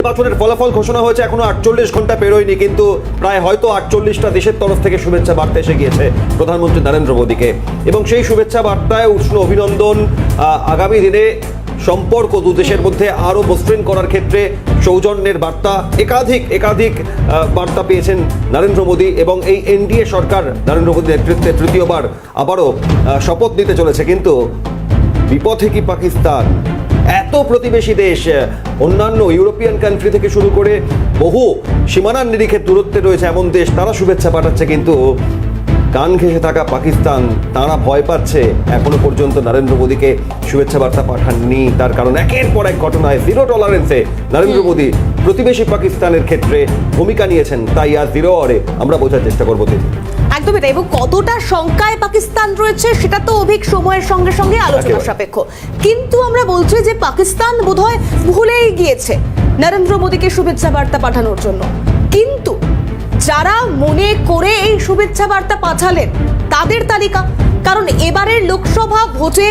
নির্বাচনের ফলাফল ঘোষণা হয়েছে, এখনও আটচল্লিশ ঘণ্টা পেরোয়নি, কিন্তু প্রায় হয়তো আটচল্লিশটা দেশের তরফ থেকে শুভেচ্ছা বার্তা এসে গিয়েছে প্রধানমন্ত্রী নরেন্দ্র মোদীকে। এবং সেই শুভেচ্ছা বার্তায় উষ্ণ অভিনন্দন আগামী দিনে সম্পর্ক দু দেশের মধ্যে আরও মসৃণ করার ক্ষেত্রে সৌজন্যের বার্তা, একাধিক একাধিক বার্তা পেয়েছেন নরেন্দ্র মোদী এবং এই এনডিএ সরকার নরেন্দ্র মোদীর নেতৃত্বে তৃতীয়বার আবারও শপথ নিতে চলেছে, কিন্তু বিপথে কি পাকিস্তান? এত প্রতিবেশী দেশ অন্যান্য ইউরোপিয়ান কান্ট্রি থেকে শুরু করে বহু সীমানার নিরিখের দূরত্বে রয়েছে এমন দেশ তারা শুভেচ্ছা পাঠাচ্ছে কিন্তু কান ঘেঁষে থাকা পাকিস্তান তারা ভয় পাচ্ছে। এখনও পর্যন্ত নরেন্দ্র মোদীকে শুভেচ্ছা বার্তা পাঠাননি তার কারণ একের পর এক ঘটনায় জিরো টলারেন্সে নরেন্দ্র মোদী প্রতিবেশী পাকিস্তানের ক্ষেত্রে ভূমিকা নিয়েছেন তাই আজ জিরো অরে আমরা বোঝার চেষ্টা করব তিনি। একদমই তাই এবং কতটা শঙ্কায় পাকিস্তান রয়েছে সেটা তো অভিক সময়ের সঙ্গে সঙ্গে আলোচনা সাপেক্ষ। কিন্তু আমরা বলছি যে পাকিস্তান বোধহয় ভুলেই গিয়েছে নরেন্দ্র মোদীকে শুভেচ্ছা বার্তা পাঠানোর জন্য। কিন্তু যারা মনে করে এই শুভেচ্ছা বার্তা পাঠালেন তাদের তালিকা। কারণ এবারের লোকসভা ভোটে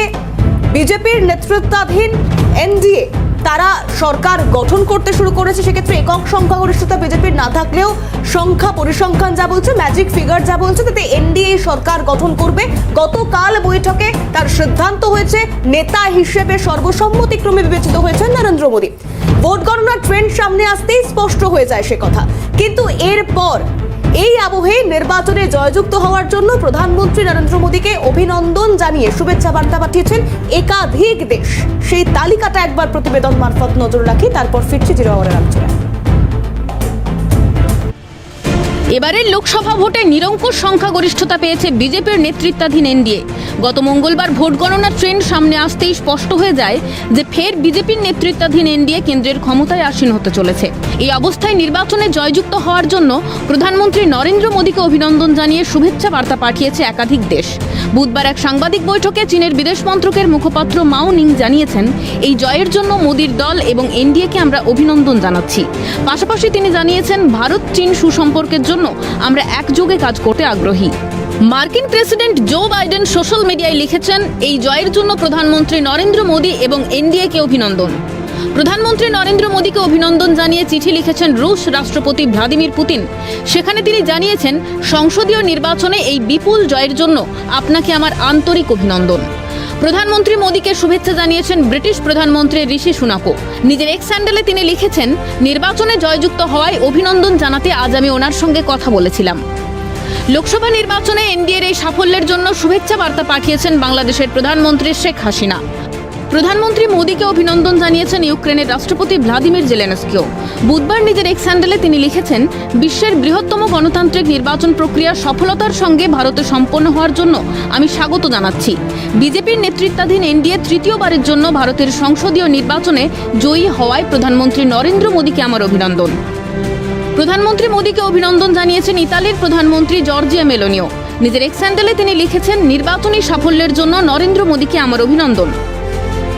বিজেপির নেতৃত্বাধীন এনডিএ তারা সরকার গঠন করতে শুরু করেছে, সেক্ষেত্রে একক সংখ্যাগরিষ্ঠতা বিজেপির না থাকলেও সংখ্যা পরিসংখ্যান যা বলছে ম্যাজিক ফিগার যা বলছে, তাতে এনডিএ সরকার গঠন করবে। গতকাল বৈঠকে তার সিদ্ধান্ত হয়েছে, নেতা হিসেবে সর্বসম্মতিক্রমে বিবেচিত হয়েছেন নরেন্দ্র মোদী। ভোট গণনার ট্রেন্ড সামনে আসতেই স্পষ্ট হয়ে যায় সে কথা। কিন্তু এরপর এই আবহে নির্বাচনে জয়যুক্ত হওয়ার জন্য প্রধানমন্ত্রী নরেন্দ্র মোদীকে অভিনন্দন জানিয়ে শুভেচ্ছা বার্তা পাঠিয়েছেন একাধিক দেশ। সেই তালিকাটা একবার প্রতিবেদন মারফত নজর রাখি, তারপর ফিরছি জিরো আওয়ারের আলোচনায়। এবারের লোকসভা ভোটে নিরঙ্কুশ সংখ্যাগরিষ্ঠতা পেয়েছে বিজেপির নেতৃত্বাধীন এনডিএ। গত মঙ্গলবার ভোট গণনার ট্রেন্ড সামনে আসতেই স্পষ্ট হয়ে যায় যে ফের বিজেপির নেতৃত্বাধীন এনডিএ কেন্দ্রের ক্ষমতায় আসীন হতে চলেছে। এই অবস্থায় নির্বাচনে জয়যুক্ত হওয়ার জন্য প্রধানমন্ত্রী নরেন্দ্র মোদীকে অভিনন্দন জানিয়ে শুভেচ্ছা বার্তা পাঠিয়েছে একাধিক দেশ। বুধবার এক সাংবাদিক বৈঠকে চীনের বিদেশ মন্ত্রকের মুখপাত্র মাও নিং জানিয়েছেন, এই জয়ের জন্য মোদীর দল এবং এনডিএকে আমরা অভিনন্দন জানাচ্ছি। পাশাপাশি তিনি জানিয়েছেন ভারত চীন সুসম্পর্কের জন্য আমরা একযোগে কাজ করতে আগ্রহী। মার্কিন প্রেসিডেন্ট জো বাইডেন সোশ্যাল মিডিয়ায় লিখেছেন, এই জয়ের জন্য প্রধানমন্ত্রী নরেন্দ্র মোদী এবং এনডিএকে অভিনন্দন। প্রধানমন্ত্রী নরেন্দ্র মোদীকে অভিনন্দন জানিয়ে চিঠি লিখেছেন রুশ রাষ্ট্রপতি ভ্লাদিমির পুতিন। সেখানে তিনি জানিয়েছেন, সংসদীয় নির্বাচনে এই বিপুল জয়ের জন্য আপনাকে আমার আন্তরিক অভিনন্দন। প্রধানমন্ত্রী মোদীকে শুভেচ্ছা জানিয়েছেন ব্রিটিশ প্রধানমন্ত্রী ঋষি সুনাকো। নিজের এক স্যান্ডেলে তিনি লিখেছেন, নির্বাচনে জয়যুক্ত হওয়ায় অভিনন্দন জানাতে আজ আমি ওনার সঙ্গে কথা বলেছিলাম। লোকসভা নির্বাচনে এনডিএর এই সাফল্যের জন্য শুভেচ্ছা বার্তা পাঠিয়েছেন বাংলাদেশের প্রধানমন্ত্রী শেখ হাসিনা। প্রধানমন্ত্রী মোদীকে অভিনন্দন জানিয়েছেন ইউক্রেনের রাষ্ট্রপতি ভ্লাদিমির জেলেনস্কিও। বুধবার নিজের এক্স হ্যান্ডেলে তিনি লিখেছেন, বিশ্বের বৃহত্তম গণতান্ত্রিক নির্বাচন প্রক্রিয়ার সফলতার সঙ্গে ভারতে সম্পন্ন হওয়ার জন্য আমি স্বাগত জানাচ্ছি। বিজেপির নেতৃত্বাধীন এনডিএ তৃতীয়বারের জন্য ভারতের সংসদীয় নির্বাচনে জয়ী হওয়ায় প্রধানমন্ত্রী নরেন্দ্র মোদীকে আমার অভিনন্দন। প্রধানমন্ত্রী মোদীকে অভিনন্দন জানিয়েছেন ইতালির প্রধানমন্ত্রী জর্জিয়া মেলোনিও। নিজের এক্স হ্যান্ডেলে তিনি লিখেছেন, নির্বাচনী সাফল্যের জন্য নরেন্দ্র মোদীকে আমার অভিনন্দন।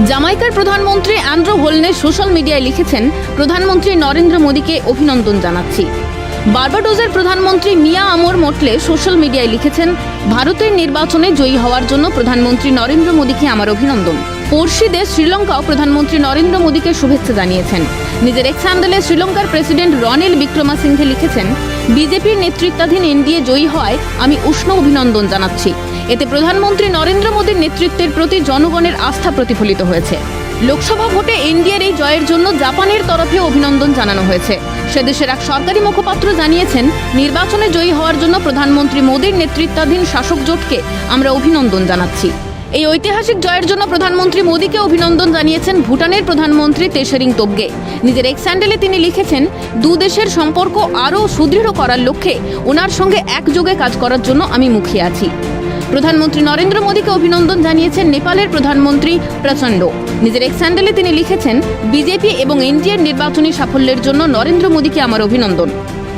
জামাইকার প্রধানমন্ত্রী অ্যান্ড্রো হোলনে সোশ্যাল মিডিয়ায় লিখেছেন, প্রধানমন্ত্রী নরেন্দ্র মোদীকে অভিনন্দন জানাচ্ছি। বার্বাডোজের প্রধানমন্ত্রী মিয়া আমর মোটলে সোশ্যাল মিডিয়ায় লিখেছেন, ভারতের নির্বাচনে জয়ী হওয়ার জন্য প্রধানমন্ত্রী নরেন্দ্র মোদীকে আমার অভিনন্দন। পড়শি দেশ শ্রীলঙ্কাও প্রধানমন্ত্রী নরেন্দ্র মোদীকে শুভেচ্ছা জানিয়েছেন। নিজের এক্স হ্যান্ডেলে শ্রীলঙ্কার প্রেসিডেন্ট রনিল বিক্রমাসিংহে লিখেছেন, বিজেপির নেতৃত্বাধীন এনডিএ জয়ী হওয়ায় আমি উষ্ণ অভিনন্দন জানাচ্ছি। এতে প্রধানমন্ত্রী নরেন্দ্র মোদীর নেতৃত্বের প্রতি জনগণের আস্থা প্রতিফলিত হয়েছে। লোকসভা ভোটে এনডিএর এই জয়ের জন্য জাপানের তরফে অভিনন্দন জানানো হয়েছে। সে দেশের এক সরকারি মুখপাত্র জানিয়েছেন, নির্বাচনে জয়ী হওয়ার জন্য প্রধানমন্ত্রী মোদীর নেতৃত্বাধীন শাসক জোটকে আমরা অভিনন্দন জানাচ্ছি। এই ঐতিহাসিক জয়ের জন্য প্রধানমন্ত্রী মোদীকে অভিনন্দন জানিয়েছেন ভুটানের প্রধানমন্ত্রী তেশেরিং তোবগে নিজের এক্স হ্যান্ডেলে তিনি লিখেছেন, দু দেশের সম্পর্ক আরও সুদৃঢ় করার লক্ষ্যে ওনার সঙ্গে একযোগে কাজ করার জন্য আমি মুখিয়ে আছি। প্রধানমন্ত্রী নরেন্দ্র মোদীকে অভিনন্দন জানিয়েছেন নেপালের প্রধানমন্ত্রী প্রচণ্ড নিজের এক্স হ্যান্ডেলে তিনি লিখেছেন, বিজেপি এবং এনডিএর নির্বাচনী সাফল্যের জন্য নরেন্দ্র মোদীকে আমার অভিনন্দন।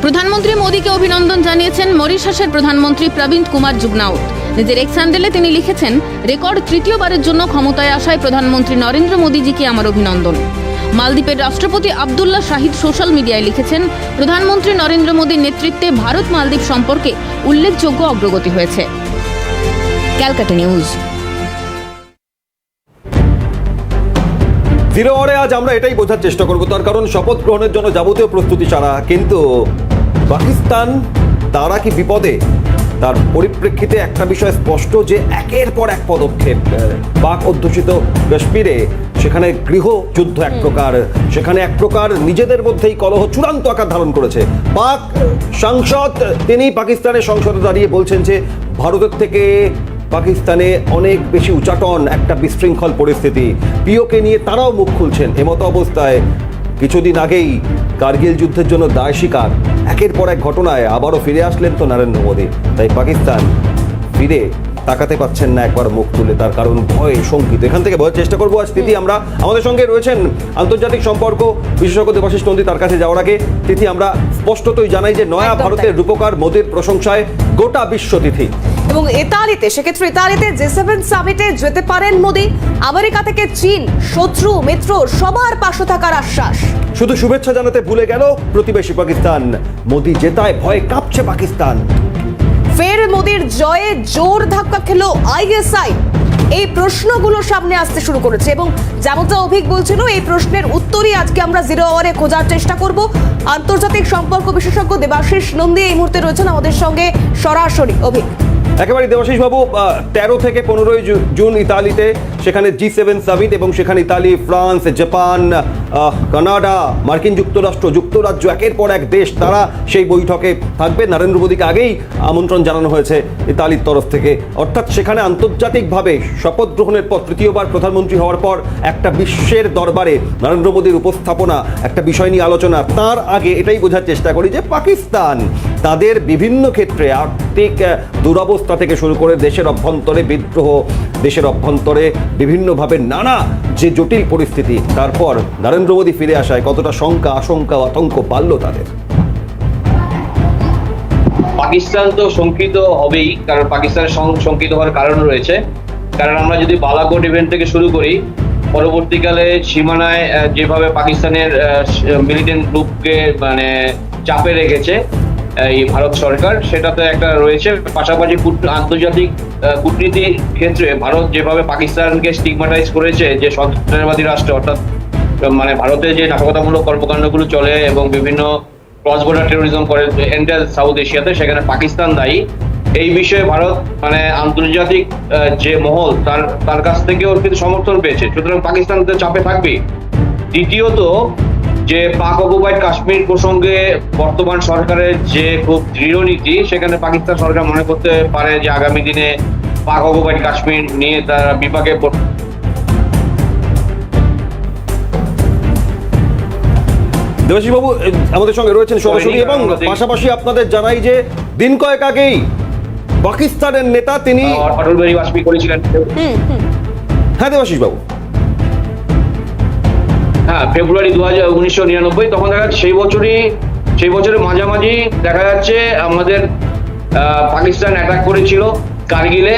প্রধানমন্ত্রী মোদীকে অভিনন্দন জানিয়েছেন মরিশাসের প্রধানমন্ত্রী প্রবীণ কুমার জুগনাউত। নিজের এক্স হ্যান্ডেলে তিনি লিখেছেন, রেকর্ড তৃতীয়বারের জন্য ক্ষমতায় আসায় প্রধানমন্ত্রী নরেন্দ্র মোদীজিকে আমার অভিনন্দন। মালদ্বীপের রাষ্ট্রপতি আবদুল্লাহ শাহিদ সোশ্যাল মিডিয়ায় লিখেছেন, প্রধানমন্ত্রী নরেন্দ্র মোদীর নেতৃত্বে ভারত মালদ্বীপ সম্পর্কে উল্লেখযোগ্য অগ্রগতি হয়েছে। ক্যালকাটা নিউজ। জিরো আজ আমরা এটাই বোঝার চেষ্টা করব, তার কারণ শপথ গ্রহণের জন্য যাবতীয় প্রস্তুতি ছাড়া কিন্তু পাকিস্তান তারা কি বিপদে? তার পরিপ্রেক্ষিতে একটা বিষয় স্পষ্ট যে একের পর এক পদক্ষেপ পাক অধ্যুষিত কাশ্মীরে সেখানে গৃহযুদ্ধ এক প্রকার সেখানে এক প্রকার নিজেদের মধ্যেই কলহ চূড়ান্ত আকার ধারণ করেছে। পাক সাংসদ তিনি পাকিস্তানের সংসদে দাঁড়িয়ে বলছেন যে ভারতের থেকে পাকিস্তানে অনেক বেশি উচাটন একটা বিশৃঙ্খল পরিস্থিতি। পিওকে নিয়ে তারাও মুখ খুলছেন। এমতো অবস্থায় কিছুদিন আগেই কার্গিল যুদ্ধের জন্য দায় স্বীকার। একের পর এক ঘটনায় আবারও ফিরে আসলেন তো নরেন্দ্র মোদী। তাই পাকিস্তান ফিরে তাকাতে পাচ্ছেন না একবার মুখ তুলে তার কারণ ভয়ে শঙ্কিত। এখান থেকে বোঝার চেষ্টা করব আজ তিথি আমরা আমাদের সঙ্গে রয়েছেন আন্তর্জাতিক সম্পর্ক বিশেষজ্ঞ দেবাশিস নন্দী তার কাছে যাওয়ার আগে তিথি আমরা স্পষ্টতই জানাই যে নয়া ভারতের রূপকার মোদীর প্রশংসায় গোটা বিশ্ব তিথি। এবং ইতালিতে সেক্ষেত্রে ইতালিতে জি সেভেন সামিটে যেতে পারেন মোদী। আমেরিকা থেকে চীন শত্রু মিত্র সবার পাশে থাকার আশ্বাস। শুধু শুভেচ্ছা জানাতে ভুলে গেল প্রতিবেশী পাকিস্তান। মোদি জেতায় ভয়ে কাঁপছে পাকিস্তান। ফের মোদীর জয়ে জোর ধাক্কা খেলো আইএসআই এই প্রশ্নগুলো সামনে আসতে শুরু করেছে এবং যেমনটা অভিক বলছিল এই প্রশ্নের উত্তরই আজকে আমরা জিরো আওয়ারে খোঁজার চেষ্টা করব। আন্তর্জাতিক সম্পর্ক বিশেষজ্ঞ দেবাশিস নন্দী এই মুহূর্তে রয়েছেন আমাদের সঙ্গে সরাসরি। অভিক। একেবারে দেবাশিস বাবু তেরো থেকে পনেরোই জুন ইতালিতে, সেখানে জি সেভেন সামিট এবং সেখানে ইতালি ফ্রান্স জাপান কানাডা, মার্কিন যুক্তরাষ্ট্র, যুক্তরাজ্য, একের পর এক দেশ, তারা সেই বৈঠকে থাকবে। নরেন্দ্র মোদীকে আগেই আমন্ত্রণ জানানো হয়েছে ইতালির তরফ থেকে। অর্থাৎ সেখানে আন্তর্জাতিকভাবে শপথ গ্রহণের পর তৃতীয়বার প্রধানমন্ত্রী হওয়ার পর একটা বিশ্বের দরবারে নরেন্দ্র মোদীর উপস্থাপনা, একটা বিষয় নিয়ে আলোচনা। তার আগে এটাই বোঝার চেষ্টা করি যে পাকিস্তান তাদের বিভিন্ন ক্ষেত্রে আর্থিক দুরবস্থা থেকে শুরু করে দেশের অভ্যন্তরে বিদ্রোহ, দেশের অভ্যন্তরে বিভিন্নভাবে নানা যে জটিল পরিস্থিতি, তারপর নরেন্দ্র মোদী ফিরে আসায় কতটা শঙ্কা, আশঙ্কা আতঙ্ক বাড়ল তাদের? পাকিস্তান তো শঙ্কিত হবেই, কারণ পাকিস্তানের শঙ্কিত হওয়ার কারণ রয়েছে। কারণ আমরা যদি বালাকোট ইভেন্ট থেকে শুরু করি, পরবর্তীকালে সীমানায় যেভাবে পাকিস্তানের মিলিটেন্ট গ্রুপকে মানে চাপে রেখেছে এই ভারত সরকার, সেটাতে একটা রয়েছে। পাশাপাশি আন্তর্জাতিক কূটনীতির ক্ষেত্রে ভারত যেভাবে পাকিস্তানকে স্টিগমাটাইজ করেছে, যে সন্ত্রাসবাদী রাষ্ট্র, অর্থাৎ মানে ভারতে যে নাশকতামূলক কর্মকাণ্ডগুলো চলে এবং বিভিন্ন ক্রস বর্ডার টেরোরিজম করে এন্টার সাউথ এশিয়াতে সেখানে পাকিস্তান দায়ী। এই বিষয়ে ভারত মানে আন্তর্জাতিক যে মহল, তার তার কাছ থেকেও কিন্তু সমর্থন পেয়েছে। সুতরাং পাকিস্তান চাপে থাকবেই। দ্বিতীয়ত, যে পাক অকুপাইড কাশ্মীর প্রসঙ্গে বর্তমান সরকারের যে খুব দৃঢ় নীতি, সেখানে পাকিস্তান সরকার মনে করতে পারে যে আগামী দিনে পাক অকুপাইড কাশ্মীর নিয়ে তারা বিপাকে দেবাশিস বাবু আমাদের সঙ্গে রয়েছেন সরাসরি এবং পাশাপাশি আপনাদের জানাই যে দিন কয়েক আগেই পাকিস্তানের নেতা তিনি অটল বিহারী বাজপেয়ী করেছিলেন। হ্যাঁ দেবাশিস বাবু হ্যাঁ ফেব্রুয়ারি দু হাজার উনিশশো নিরানব্বই তখন দেখা যাচ্ছে সেই বছরই সেই বছরের মাঝামাঝি দেখা যাচ্ছে আমাদের আহ, পাকিস্তান অ্যাটাক করেছিল কার্গিলে।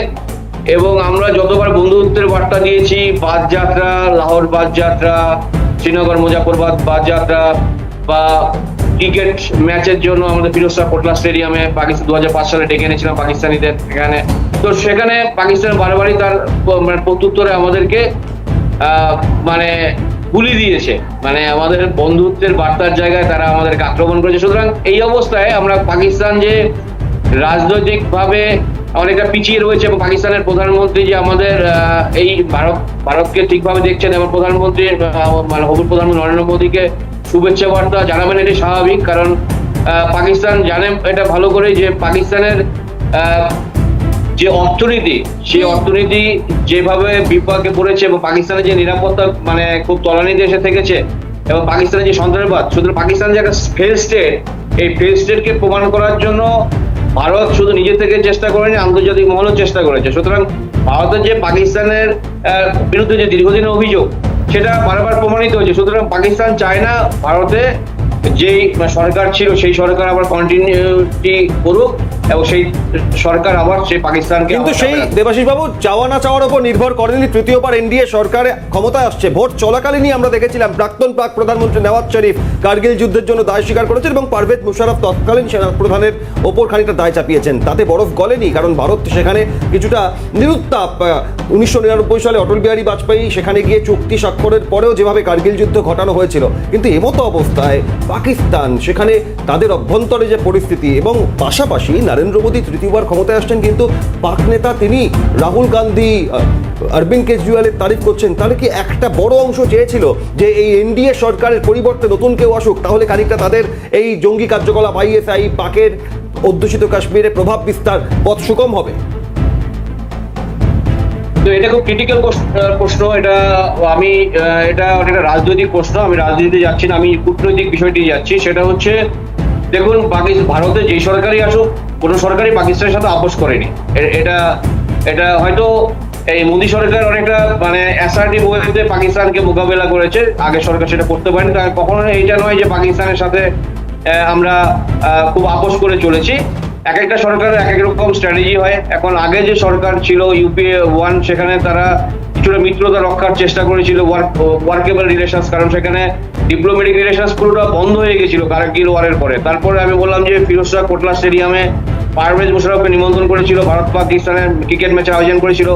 এবং আমরা যতবার বন্ধুত্বের বার্তা দিয়েছি বাদ যাত্রা লাহোর বাদ যাত্রা শ্রীনগর মুজাফরবাদ বাদ যাত্রা বা ক্রিকেট ম্যাচের জন্য আমাদের ফিরোজশাহ কোটলা স্টেডিয়ামে পাকিস্তান দু হাজার পাঁচ সালে ডেকে এনেছিলাম পাকিস্তানিদের এখানে। তো সেখানে পাকিস্তান বারবারই তার মানে প্রত্যুত্তরে আমাদেরকে মানে গুলি দিয়েছে। মানে আমাদের বন্ধুত্বের বার্তার জায়গায় তারা আমাদেরকে আক্রমণ করেছে। সুতরাং এই অবস্থায় আমরা পাকিস্তান যে রাজনৈতিক ভাবে অনেকটা পিছিয়ে রয়েছে এবং পাকিস্তানের প্রধানমন্ত্রী যে আমাদের এই ভারত, ভারতকে ঠিকভাবে দেখছেন এবং প্রধানমন্ত্রী মানে হবুর প্রধানমন্ত্রী নরেন্দ্র মোদীকে শুভেচ্ছা বার্তা জানাবেন এটি স্বাভাবিক। কারণ পাকিস্তান জানে এটা ভালো করে যে পাকিস্তানের যে অর্থনীতি, সেই অর্থনীতি যেভাবে বিপাকে পড়েছে এবং পাকিস্তানের যে নিরাপত্তা মানে খুব তলানিতে এসে থেকেছে এবং পাকিস্তানের যে সন্ত্রাসবাদ শুধু পাকিস্তান যে একটা ফেল স্টেট এই ফেল স্টেটকে প্রমাণ করার জন্য ভারত শুধু নিজে থেকে চেষ্টা করেনি, আন্তর্জাতিক মহলও চেষ্টা করেছে। সুতরাং ভারতের যে পাকিস্তানের বিরুদ্ধে যে দীর্ঘদিনের অভিযোগ, সেটা বারবার প্রমাণিত হয়েছে। সুতরাং পাকিস্তান চায় না ভারতে যেই সরকার ছিল সেই সরকার আবার কন্টিনিউটি করুক এবং সেই সরকার আবার সেই পাকিস্তানকে কিন্তু সেই দেবাশিস বাবু চাওয়া না চাওয়ার উপর নির্ভর করেনি তৃতীয়বার এনডিএ সরকার ক্ষমতায় আসছে। ভোট চলাকালীনই আমরা দেখেছিলাম প্রাক্তন পাক প্রধানমন্ত্রী নওয়াজ শরীফ কার্গিল যুদ্ধের জন্য দায় স্বীকার করেছেন এবং পারভেজ মুশারফ তৎকালীন সেনা প্রধানের ওপর খানিকটা দায় চাপিয়েছেন। তাতে বরফ গলেনি কারণ ভারত সেখানে কিছুটা নিরুত্তাপ। উনিশশো নিরানব্বই সালে অটল বিহারী বাজপেয়ী সেখানে গিয়ে চুক্তি স্বাক্ষরের পরেও যেভাবে কার্গিল যুদ্ধ ঘটানো হয়েছিল কিন্তু এমতো অবস্থায় পাকিস্তান। সেখানে তাদের অভ্যন্তরে যে পরিস্থিতি এবং পাশাপাশি নরেন্দ্র মোদী তৃতীয়বার ক্ষমতায় আসছেন কিন্তু পাক নেতা তিনি রাহুল গান্ধী অরবিন্দ কেজরিওয়ালের তারিফ করছেন। তাহলে কি একটা বড় অংশ চেয়েছিল যে এই এনডিএ সরকারের পরিবর্তে নতুন কেউ আসুক, তাহলে খানিকটা তাদের এই জঙ্গি কার্যকলাপ, আইএসআই, পাকের অধ্যুষিত কাশ্মীরে প্রভাব বিস্তার পথ সুগম হবে? তো এটা খুব ক্রিটিক্যাল প্রশ্ন এটা, আমি এটা অনেকটা রাজনৈতিক প্রশ্ন। আমি রাজনীতিতে যাচ্ছি না, আমি কূটনৈতিক বিষয়টি যাচ্ছি। সেটা হচ্ছে, দেখুন ভারতে যেই সরকারই আসুক, কোনো সরকারই পাকিস্তানের সাথে আপোষ করেনি। এটা এটা হয়তো এই মোদী সরকার অনেকটা মানে অ্যাসার্টিভ ওয়েতে পাকিস্তানকে মোকাবেলা করেছে। আগে সরকার সেটা করতে পারেনি। কারণ কখনো এইটা নয় যে পাকিস্তানের সাথে আমরা খুব আপোষ করে চলেছি। এক একটা সরকারের এক এক রকম স্ট্র্যাটেজি হয়। এখন আগে যে সরকার ছিল ইউপিএ ওয়ান সেখানে তারা কিছুটা মিত্রতা রক্ষার চেষ্টা করেছিল ওয়ার্কেবল রিলেশনস কারণ সেখানে ডিপ্লোমেটিক রিলেশনস পুরোটা বন্ধ হয়ে গেছিল কারাকিল ওয়ারের পরে। তারপরে আমি বললাম যে ফিরোজ শাহ কোটলা স্টেডিয়ামে পারভেজ মুশারফকে নিমন্ত্রণ করেছিল, ভারত পাকিস্তানের ক্রিকেট ম্যাচের আয়োজন করেছিল।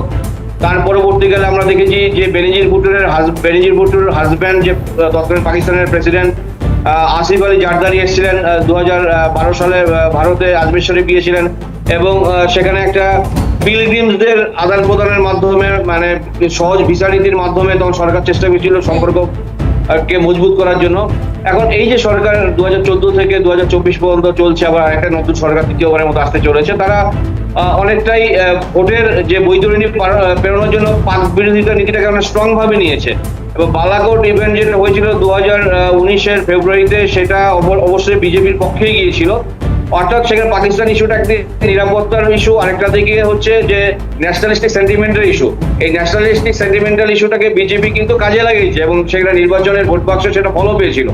তার পরবর্তীকালে আমরা দেখেছি যে বেনিজির ভুট্টোর বেনিজির ভুট্টোর হাজব্যান্ড যে তৎকালীন পাকিস্তানের প্রেসিডেন্ট আসিফ আলী জারদারি এসেছিলেন দু হাজার বারো সালে ভারতে আজমের শরীফ গিয়েছিলেন এবং সেখানে একটা পিলগ্রিমসদের আদান প্রদানের মাধ্যমে মানে সহজ ভিসা নীতির মাধ্যমে তখন সরকার চেষ্টা করেছিল সম্পর্ক কে মজবুত করার জন্য। এখন এই যে সরকার দু হাজার চোদ্দ থেকে দু হাজার চব্বিশ পর্যন্ত চলছে, আবার একটা নতুন সরকার তৃতীয়বারের মতো আসতে চলেছে, তারা অনেকটাই ভোটের যে বৈতরণী পার- পেরোনোর জন্য পাক বিরোধিতা নীতিটাকে অনেক স্ট্রং ভাবে নিয়েছে। এবং বালাকোট ইভেন্ট যেটা হয়েছিল দু হাজার উনিশের ফেব্রুয়ারিতে সেটা অবশ্যই বিজেপির পক্ষেই গিয়েছিল। অর্থাৎ সেখানে পাকিস্তান ইস্যুটা একটি নিরাপত্তার ইস্যু আরেকটা দিকে হচ্ছে যে ন্যাশনালিস্টিক সেন্টিমেন্টাল ইস্যু এই ন্যাশনালিস্টিক সেন্টিমেন্টাল ইস্যুটাকে বিজেপি কিন্তু কাজে লাগিয়েছে এবং সেখানে নির্বাচনের ভোট বাক্স সেটা ফলো পেয়েছিল।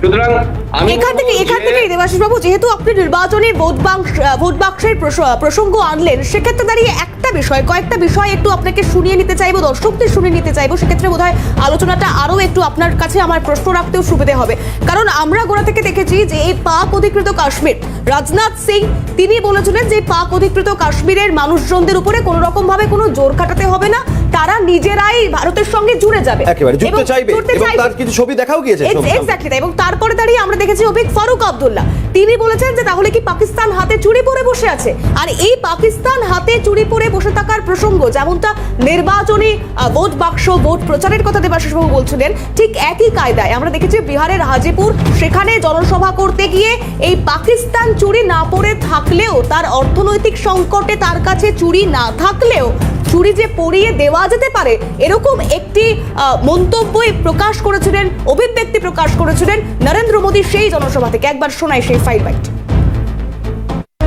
সুতরাং আমি এখান থেকে এখান থেকে দেবাশিস বাবু যেহেতু আপনি নির্বাচনে ভোট বাক্স ভোট বাক্সের প্রসঙ্গ আনলেন সেক্ষেত্রে দাঁড়িয়ে একটা বিষয়, কয়েকটা বিষয় একটু আপনাকে শুনিয়ে নিতে চাইব দর্শকদের শুনিয়ে নিতে চাইব। সেক্ষেত্রে বোধহয় আলোচনাটা আরও একটু আপনার কাছে আমার প্রশ্ন রাখতেও সুবিধে হবে। কারণ আমরা গোড়া থেকে দেখেছি যে এই পাক অধিকৃত কাশ্মীর, রাজনাথ সিং, তিনি বলেছিলেন যে পাক অধিকৃত কাশ্মীরের মানুষজনদের উপরে কোনো রকমভাবে কোনো জোর খাটাতে হবে না। তারা নিজেরাই ভারতের সঙ্গে জুড়ে যাবে। একেবারে জুড়তে চাইবে। এবং তার কিছু ছবি দেখাও গিয়েছে। এক্স্যাক্টলি এবং তারপরে দাঁড়িয়ে আমরা দেখেছি অভিক ফারুক আব্দুল্লাহ। তিনি বলেছেন যে তাহলে কি পাকিস্তান হাতে চুরি পরে বসে আছে? আর এই পাকিস্তান হাতে চুরি পরে বসে থাকার প্রসঙ্গ যেমনটা নির্বাচনী ভোট বাক্স ভোট প্রচারের কথা দেবাশিস বাবু বলছিলেন ঠিক একই কায়দায় আমরা দেখেছি বিহারের হাজিপুর সেখানে জনসভা করতে গিয়ে এই পাকিস্তান চুরি না পড়ে থাকলেও তার অর্থনৈতিক সংকটে তার কাছে চুরি না থাকলেও চুরি যে পরিয়ে দেওয়া যেতে পারে এরকম একটি আহ, মন্তব্যই প্রকাশ করেছিলেন অভিব্যক্তি প্রকাশ করেছিলেন নরেন্দ্র মোদী সেই জনসভা থেকে একবার শোনাই সেই ফাইল বাইট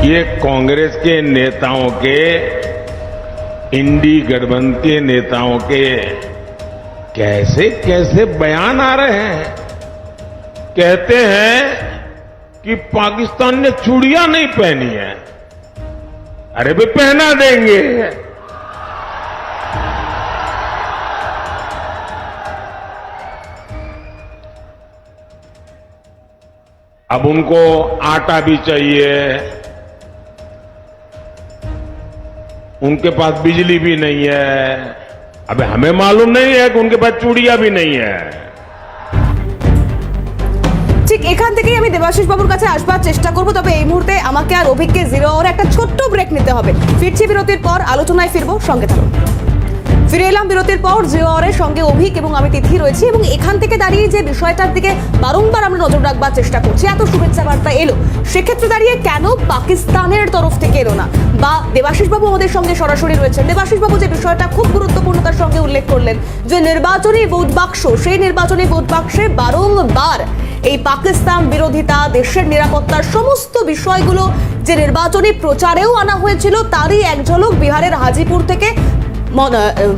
ये कांग्रेस के नेताओं के इंडी गठबंधन के नेताओं के कैसे कैसे बयान आ रहे हैं कहते हैं कि पाकिस्तान ने चूड़ियां नहीं पहनी है अरे भी पहना देंगे अब उनको आटा भी चाहिए उनके पास बिजली भी नहीं है अबे हमें मालूम नहीं है कि उनके पास चूड़ियां भी नहीं है ঠিক এখান থেকেই আমি দেবাশিস বাবুর কাছে আসবার চেষ্টা করব তবে এই মুহূর্তে আমাকে আর অভিজ্ঞ জিরো আওয়ারে একটা ছোট্ট ব্রেক নিতে হবে ফিরছি বিরতির পর আলোচনায় ফিরবো সঙ্গে থাকুন ফিরে এলাম বিরতির পর জিও আওয়ারের সঙ্গে অভিক এবং আমি তিথি রয়েছি এবং এখান থেকে দাঁড়িয়ে যে বিষয়টার দিকে বারংবার আমরা নজর রাখবার চেষ্টা করছি, এত শুভেচ্ছা বার্তা এলো। সেক্ষেত্রে দাঁড়িয়ে কেন পাকিস্তানের তরফ থেকে এলো না? বা দেবাশিস বাবু আমাদের সঙ্গে সরাসরি রয়েছেন। দেবাশিস বাবু যে বিষয়টা খুব গুরুত্বপূর্ণতার সঙ্গে উল্লেখ করলেন, যে নির্বাচনী ভোট বাক্স, সেই নির্বাচনী ভোট বাক্সে বারংবার এই পাকিস্তান বিরোধিতা, দেশের নিরাপত্তার সমস্ত বিষয়গুলো যে নির্বাচনী প্রচারেও আনা হয়েছিল, তারই এক ঝলক বিহারের হাজিপুর থেকে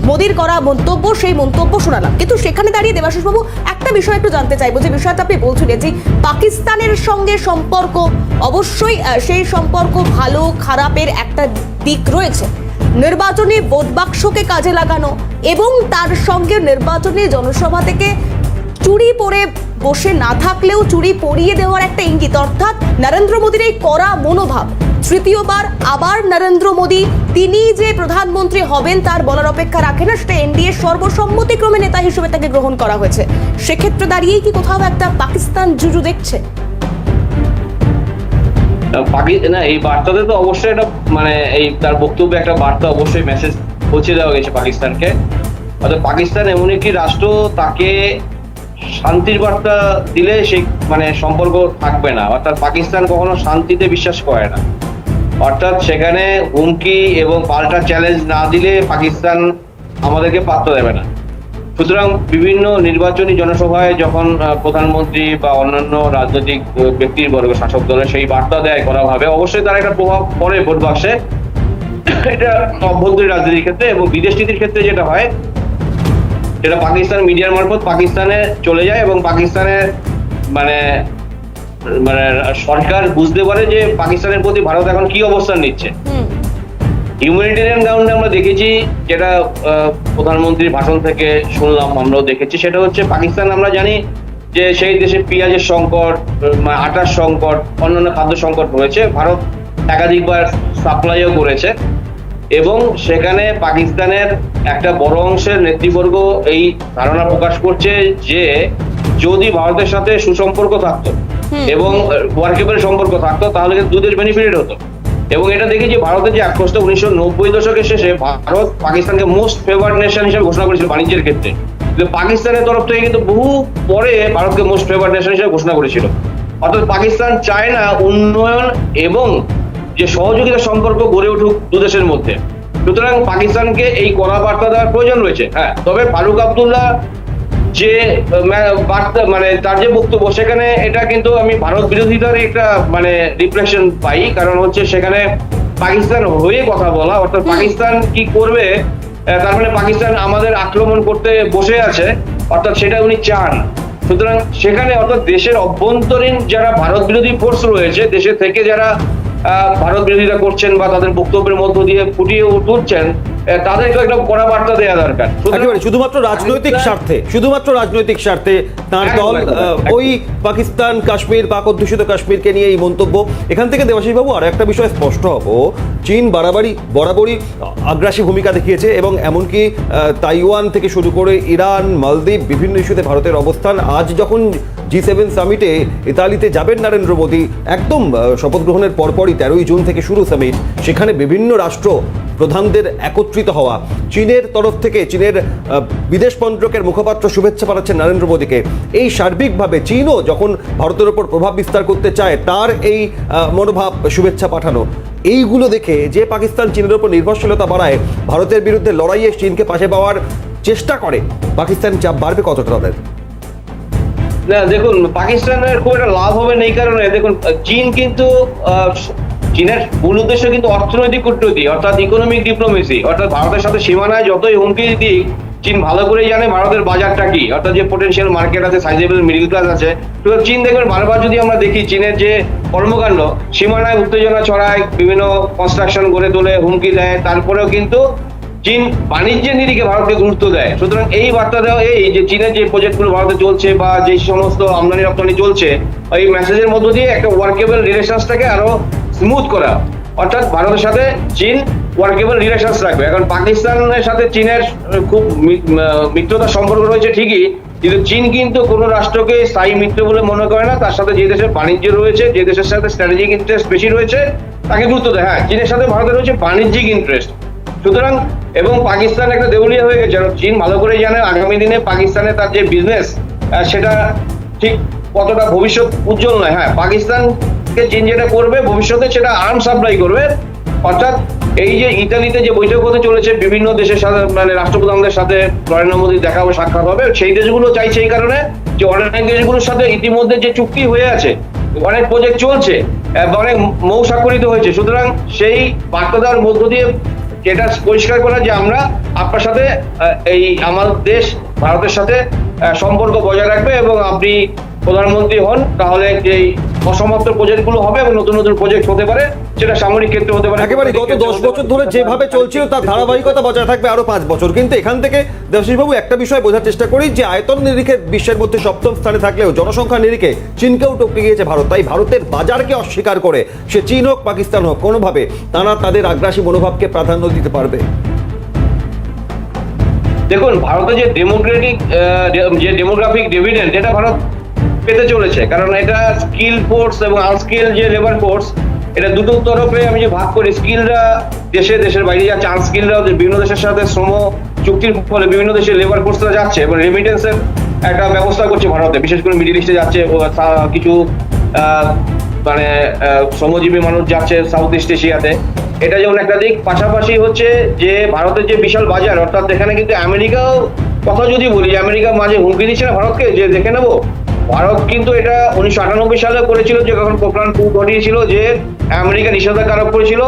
মোদির করা মন্তব্য, সেই মন্তব্য শোনালাম। কিন্তু সেখানে দাঁড়িয়ে দেবাশিস বাবু একটা বিষয় একটু জানতে চাইব, যে বিষয়টা আপনি বলছিলেন যে পাকিস্তানের সঙ্গে সম্পর্ক অবশ্যই সেই সম্পর্ক ভালো, খারাপের একটা দিক রয়েছে। নির্বাচনী ভোট বাক্সকে কাজে লাগানো এবং তার সঙ্গে নির্বাচনী জনসভা থেকে চুরি পরে বসে না থাকলেও চুরি পরিয়ে দেওয়ার একটা ইঙ্গিত। অর্থাৎ নরেন্দ্র মোদীর এই কড়া মনোভাব। তৃতীয়বার আবার নরেন্দ্র মোদী, তিনি যে প্রধানমন্ত্রী হবেন তার বলার অপেক্ষা রাখে না, সেটা এনডিএ সর্বসম্মতিক্রমে নেতা হিসেবে তাকে গ্রহণ করা হয়েছে। সেক্ষেত্রে দাঁড়িয়েই কি কোথাও একটা পাকিস্তান জুজু দেখছে? না এই বার্তাতে তো অবশ্যই একটা মানে এই তার বক্তব্যে একটা বার্তা অবশ্যই মেসেজ পৌঁছে দেওয়া গেছে পাকিস্তানকে। অর্থাৎ পাকিস্তান এমন একটি রাষ্ট্র, তাকে শান্তির বার্তা দিলে সেই মানে সম্পর্ক থাকবে না। অর্থাৎ পাকিস্তান কখনো শান্তিতে বিশ্বাস করে না। অর্থাৎ সেখানে হুমকি এবং পাল্টা চ্যালেঞ্জ না দিলে পাকিস্তান আমাদেরকে পাত্তা দেবে না। সুতরাং বিভিন্ন নির্বাচনী জনসভায় যখন প্রধানমন্ত্রী বা অন্যান্য রাজনৈতিক ব্যক্তির বর্গ, শাসক দলের সেই বার্তা দেয় করা ভাবে, অবশ্যই তার একটা প্রভাব পড়ে ভোট বাক্সে। এটা অভ্যন্তরীণ রাজনীতির ক্ষেত্রে এবং বিদেশ নীতির ক্ষেত্রে যেটা হয় সেটা পাকিস্তান মিডিয়ার মারফত পাকিস্তানে চলে যায় এবং পাকিস্তানের মানে মানে সরকার বুঝতে পারে যে পাকিস্তানের প্রতি ভারত এখন কি অবস্থান নিচ্ছে। হিউম্যানিটেরিয়ান গ্রাউন্ডে আমরা দেখেছি যেটা প্রধানমন্ত্রীর ভাষণ থেকে শুনলাম আমরাও দেখেছি। সেটা হচ্ছে পাকিস্তান আমরা জানি যে সেই দেশে পেঁয়াজের সংকট আটার সংকট অন্যান্য খাদ্য সংকট রয়েছে। ভারত একাধিকবার সাপ্লাইও করেছে। এবং সেখানে পাকিস্তানের একটা বড় অংশের নেতৃবর্গ এই ধারণা প্রকাশ করছে যে যদি ভারতের সাথে সুসম্পর্ক থাকতো এবং ওয়ার্কেবল সম্পর্ক থাকতো তাহলে কিন্তু দুধের বেনিফিটেড হতো। এবং এটা দেখি যে ভারতের যে আক্রোশটা উনিশশো নব্বই দশকের শেষে ভারত পাকিস্তানকে মোস্ট ফেভার্ড নেশন হিসেবে ঘোষণা করেছিল বাণিজ্যের ক্ষেত্রে। কিন্তু পাকিস্তানের তরফ থেকে কিন্তু বহু পরে ভারতকে মোস্ট ফেভার্ড নেশন হিসেবে ঘোষণা করেছিল। অর্থাৎ পাকিস্তান চায় না উন্নয়ন এবং যে সহযোগিতা সম্পর্ক গড়ে উঠুক দু দেশের মধ্যে। সুতরাং পাকিস্তানকে এই কড়া বার্তা দেওয়ার প্রয়োজন রয়েছে। হ্যাঁ তবে ফারুক আবদুল্লাহ যে বার্তা মানে তার যে বক্তব্য সেখানে এটা কিন্তু আমি ভারত বিরোধিতার একটা মানে রিপ্রেশন পাই। কারণ হচ্ছে সেখানে পাকিস্তান হয়ে কথা বলা অর্থাৎ পাকিস্তান কি করবে তার মানে পাকিস্তান আমাদের আক্রমণ করতে বসে আছে অর্থাৎ সেটা উনি চান। সুতরাং সেখানে অর্থাৎ দেশের অভ্যন্তরীণ যারা ভারত বিরোধী ফোর্স রয়েছে দেশে থেকে যারা ভারত বিরোধিতা করছেন বা তাদের বক্তব্যের মধ্য দিয়ে ফুটিয়ে তুলছেন তাদেরকে একটা কড়া বার্তা দেওয়া দরকার একেবারে শুধুমাত্র রাজনৈতিক স্বার্থে শুধুমাত্র রাজনৈতিক স্বার্থে তার দল। ওই পাকিস্তান কাশ্মীর পাক অধ্যুষিত কাশ্মীরকে নিয়ে এই মন্তব্য। এখান থেকে দেবাশিস বাবু আর একটা বিষয় স্পষ্ট হব। চীন বাড়াবাড়ি বরাবরই আগ্রাসী ভূমিকা দেখিয়েছে এবং এমনকি তাইওয়ান থেকে শুরু করে ইরান মালদ্বীপ বিভিন্ন ইস্যুতে ভারতের অবস্থান। আজ যখন জি সেভেন সামিটে ইতালিতে যাবেন নরেন্দ্র মোদী একদম শপথ গ্রহণের পরপরই তেরোই জুন থেকে শুরু সামিট সেখানে বিভিন্ন রাষ্ট্র প্রধানদের একত্রিত হওয়া। চীনের তরফ থেকে চীনের বিদেশ মন্ত্রকের মুখপাত্র শুভেচ্ছা পাঠাচ্ছেন নরেন্দ্র মোদীকে। এই সার্বিকভাবে চীনও যখন ভারতের ওপর প্রভাব বিস্তার করতে চায়, তার এই মনোভাব শুভেচ্ছা পাঠানো। এইগুলো দেখে যে পাকিস্তান চীনের ওপর নির্ভরশীলতা বাড়ায়, ভারতের বিরুদ্ধে লড়াইয়ে চীনকে পাশে পাওয়ার চেষ্টা করে। পাকিস্তান চাপ বাড়বে কতটা তাদের? না, দেখুন, পাকিস্তানের খুব একটা লাভ হবে না এই কারণে। দেখুন, চীন কিন্তু চীনের মূল উদ্দেশ্য কিন্তু অর্থনৈতিক কূটনীতি অর্থাৎ ইকোনমিক ডিপ্লোমেসি অর্থাৎ ভারতের সাথে সীমানায় যতই হুমকি দিক চীন ভালো করেই জানে ভারতের বাজারটা কি, অর্থাৎ যে পোটেনশিয়াল মার্কেট আছে সাইজেবল মিডিল ক্লাস আছে। চীন দেখবেন বারবার যদি আমরা দেখি, চীনের যে কর্মকাণ্ড, সীমানায় উত্তেজনা ছড়ায়, বিভিন্ন কনস্ট্রাকশন গড়ে তোলে, হুমকি দেয়, তারপরেও কিন্তু চীন বাণিজ্যের নিরিখে ভারতকে গুরুত্ব দেয়। সুতরাং এই বার্তা দেওয়া এই যে চীনের যে প্রজেক্টগুলো ভারতে চলছে বা যে সমস্ত আমদানি রপ্তানি চলছে এই মেসেজের মধ্য দিয়ে একটা ওয়ার্কেবল রিলেশনসটাকে আরও স্মুথ করা। অর্থাৎ ভারতের সাথে চীন ওয়ার্কেবল রিলেশনস রাখবে। এখন পাকিস্তানের সাথে চীনের খুব মি- আহ, মিত্রতার সম্পর্ক রয়েছে ঠিকই কিন্তু চীন কিন্তু কোনো রাষ্ট্রকে স্থায়ী মিত্র বলে মনে করে না। তার সাথে যে দেশের বাণিজ্য রয়েছে যে দেশের সাথে স্ট্র্যাটেজিক ইন্টারেস্ট বেশি রয়েছে তাকে গুরুত্ব দেয়। হ্যাঁ চীনের সাথে ভারতের রয়েছে বাণিজ্যিক ইন্টারেস্ট সুতরাং এবং পাকিস্তান একটা দেউলিয়া হয়ে গেছে। চীন ভালো করে জানে আগামী দিনে পাকিস্তানে তার যে বিজনেস সেটা ঠিক কতটা ভবিষ্যৎ উজ্জ্বল নয়। হ্যাঁ পাকিস্তানকে চীন যেটা করবে, ভবিষ্যতে সেটা আর্ম সাপ্লাই করবে। অর্থাৎ এই যে ইতালিতে যে বৈঠক হতে চলেছে, বিভিন্ন দেশের সাথে মানে রাষ্ট্রপ্রধানদের সাথে নরেন্দ্র মোদী দেখা হবে, সাক্ষাৎ হবে। সেই দেশগুলো চাইছে এই কারণে যে অনেক দেশগুলোর সাথে ইতিমধ্যে যে চুক্তি হয়ে আছে, অনেক প্রজেক্ট চলছে অনেক মৌ স্বাক্ষরিত হয়েছে। সুতরাং সেই বার্তা দেওয়ার মধ্য দিয়ে এটা পরিষ্কার করা যে আমরা আপনার সাথে এই আমার দেশ, ভারতের সাথে সম্পর্ক বজায় রাখবে এবং আপনি প্রধানমন্ত্রী হন, তাহলে এই অসমাপ্ত প্রজেক্টগুলো হবে এবং নতুন নতুন প্রজেক্ট হতে পারে সেটা সামরিক ক্ষেত্রে হতে পারে। একেবারে গত দশ বছর ধরে যেভাবে চলছিল তার ধারাবাহিকতা বজায় থাকবে আরও পাঁচ বছর। কিন্তু এখান থেকে দেবশিসবাবু একটা বিষয় বোঝার চেষ্টা করি যে আয়তন নিরিখে বিশ্বের মধ্যে সপ্তম স্থানে থাকলেও জনসংখ্যা নিরিখে চীনকেও টপকে গিয়েছে ভারত। তাই ভারতের বাজারকে অস্বীকার করে সে চীন হোক পাকিস্তান হোক কোনোভাবে তারা তাদের আগ্রাসী মনোভাবকে প্রাধান্য দিতে পারবে। দেখুন ভারতে যে ডেমোক্রেটিক যে ডেমোগ্রাফিক ডিভিডেন্ড এটা ভারত পেতে চলেছে, কারণ এটা স্কিল ফোর্স এবং আনস্কিল যে লেবার ফোর্স এটা দুটো তরফে আমি যে ভাগ করি স্কিলরা দেশে, দেশের বাইরে যাচ্ছে আনস্কিলরা বিভিন্ন দেশের সাথে শ্রম চুক্তির ফলে বিভিন্ন দেশের লেবার ফোর্সরা যাচ্ছে এবং রেমিটেন্সের একটা ব্যবস্থা করছে ভারতে, বিশেষ করে মিডিল ইস্টে যাচ্ছে কিছু মানে শ্রমজীবী মানুষ যাচ্ছে সাউথ ইস্ট এশিয়াতে এটা যেমন একটা দিক, পাশাপাশি হচ্ছে যে ভারতের যে বিশাল বাজার, অর্থাৎ এখানে কিন্তু আমেরিকাও কথা যদি বলি আমেরিকা মাঝে হুমকি দিচ্ছে না ভারতকে, যে দেখে নেব? ভারত কিন্তু এটা উনিশশো আটানব্বই সালে করেছিল যে, যখন পোখরান টু ঘটিয়েছিল যে, আমেরিকা নিষেধাজ্ঞা আরোপ করেছিল,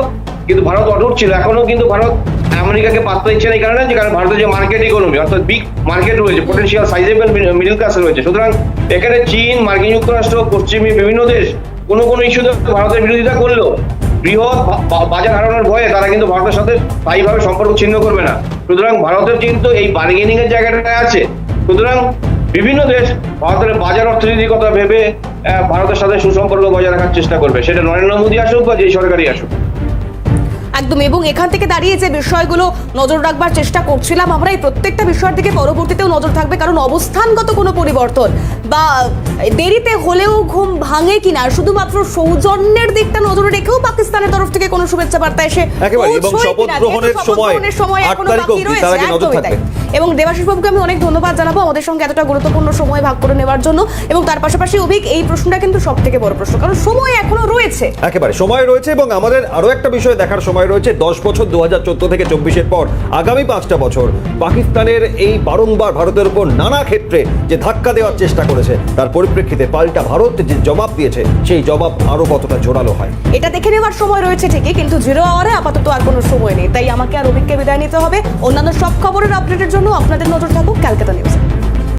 কিন্তু ভারত অটুট ছিল। এখনও কিন্তু ভারত আমেরিকাকে পাত্তা দিচ্ছে না এই কারণে, যে কারণ ভারতের যে মার্কেট ইকোনমি অর্থাৎ বিগ মার্কেট রয়েছে পোটেন্সিয়াল সাইজেবল মিডল ক্লাস রয়েছে। সুতরাং এখানে চীন, মার্কিন যুক্তরাষ্ট্র, পশ্চিমী বিভিন্ন দেশ কোনো কোনো ইস্যুতে ভারতের বিরোধিতা করলেও বৃহৎ বাজার হারানোর ভয়ে তারা কিন্তু ভারতের সাথে স্থায়ীভাবে সম্পর্ক ছিন্ন করবে না। সুতরাং ভারতের কিন্তু এই বার্গেনিং এর জায়গাটা আছে। সুতরাং বিভিন্ন দেশ ভারতের বাজার অর্থনীতির কথা ভেবে ভারতের সাথে সুসম্পর্ক বজায় রাখার চেষ্টা করবে। সেটা নরেন্দ্র মোদী আসুক বা যে সরকারই আসুক। একদম এবং এখান থেকে দাঁড়িয়ে যে বিষয়গুলো নজর রাখবার চেষ্টা করছিলাম আমরা এই প্রত্যেকটা বিষয়ের দিকে পরবর্তীতেও নজর থাকবে। কারণ অবস্থানগত কোনো পরিবর্তন বা দেরিতে হলেও ঘুম ভাঙে কিনা শুধুমাত্র সৌজন্যের দিকটা নজরে রেখেও পাকিস্তানের তরফ থেকে কোনো শুভেচ্ছা বার্তা এসে। এবং দেবাশিস বাবুকে আমি অনেক ধন্যবাদ জানাব আমাদের সঙ্গে এতটা গুরুত্বপূর্ণ সময় ভাগ করে নেওয়ার জন্য। এবং তার পাশাপাশি অভিক এই প্রশ্নটা কিন্তু সব থেকে বড় প্রশ্ন কারণ সময় এখনও রয়েছে। একেবারে সময় রয়েছে এবং আমাদের আরও একটা বিষয় দেখার সময় রয়েছে। দশ বছর দু হাজার থেকে চব্বিশের পর আগামী পাঁচটা বছর। পাকিস্তানের এই বারংবার ভারতের উপর নানা ক্ষেত্রে যে ধাক্কা দেওয়ার চেষ্টা করেছে, তার পরিপ্রেক্ষিতে পাল্টা ভারত যে জবাব দিয়েছে, সেই জবাব আরও কতটা জোরালো হয়? এটা দেখে নেওয়ার সময় রয়েছে ঠিকই, কিন্তু জিরো আওয়ারে আপাতত আর কোনো সময় নেই। তাই আমাকে আর অভিজ্ঞ বিদায় নিতে হবে। অন্যান্য সব খবরের আপডেটের জন্য আপনাদের নজর থাকুক ক্যালকাটা নিউজে